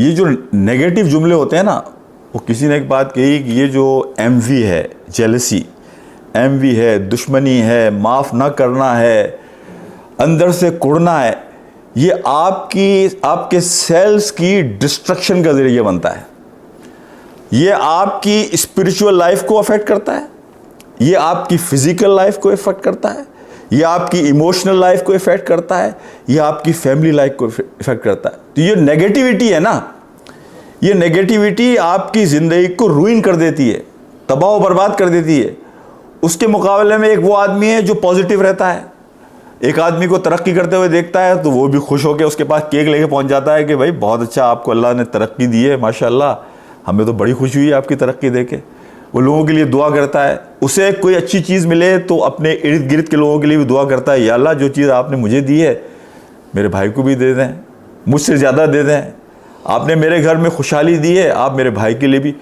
ये जो नेगेटिव जुमले होते हैं ना, वो किसी ने एक बात कही कि ये जो एमवी है जेलसी एमवी है, दुश्मनी है, माफ़ ना करना है, अंदर से कुड़ना है, ये आपकी, आपके सेल्स की डिस्ट्रक्शन का ज़रिए बनता है। ये आपकी स्पिरिचुअल लाइफ को अफेक्ट करता है, ये आपकी फ़िज़िकल लाइफ को इफ़ेक्ट करता है। ये आपकी इमोशनल लाइफ को इफ़ेक्ट करता है, ये आपकी फैमिली लाइफ को इफ़ेक्ट करता है। तो ये नेगेटिविटी है ना? ये नेगेटिविटी आपकी ज़िंदगी को रूइन कर देती है तबाह बर्बाद कर देती है। उसके मुकाबले में एक वो आदमी है जो पॉजिटिव रहता है। एक आदमी को तरक्की करते हुए देखता है तो वो भी खुश होकर उसके पास केक लेके पहुँच जाता है कि भाई, बहुत अच्छा आपको अल्लाह ने तरक्की दी है, माशाल्लाह। हमें तो बड़ी खुशी हुई आपकी तरक्की देके। वो लोगों के लिए दुआ करता है। उसे कोई अच्छी चीज़ मिले तो अपने इर्द गिर्द के लोगों के लिए भी दुआ करता है, या अल्लाह जो चीज़ आपने मुझे दी है, मेरे भाई को भी दे दें, मुझसे ज़्यादा दे दें। आपने मेरे घर में खुशहाली दी है, आप मेरे भाई के लिए भी।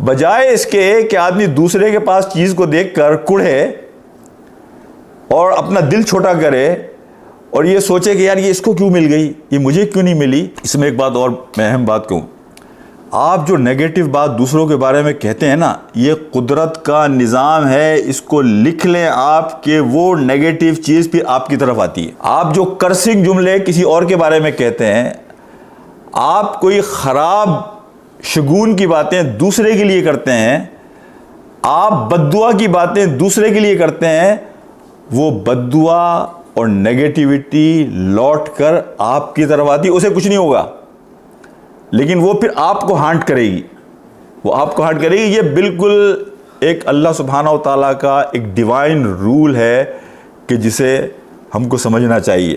बजाय इसके कि आदमी दूसरे के पास चीज़ को देख कर कुढ़े और अपना दिल छोटा करे और ये सोचे कि, यार, ये इसको क्यों मिल गई? ये मुझे क्यों नहीं मिली? इसमें एक बात और मैं अहम बात कहूँ। आप जो नेगेटिव बात दूसरों के बारे में कहते हैं ना, ये कुदरत का निज़ाम है, इसको लिख लें आप कि वो नेगेटिव चीज़ भी आपकी तरफ़ आती है। आप जो कर्सिंग जुमले किसी और के बारे में कहते हैं, आप कोई ख़राब, शगुन की बातें दूसरे के लिए करते हैं, आप बदुआ की बातें दूसरे के लिए करते हैं, वो बदुआ और नेगेटिविटी लौट कर आपकी तरफ़ आती उसे कुछ नहीं होगा। लेकिन वो फिर आपको हांट करेगी। वो आपको हांट करेगी। ये बिल्कुल एक अल्लाह सुबहाना ताला का एक डिवाइन रूल है कि जिसे हमको समझना चाहिए।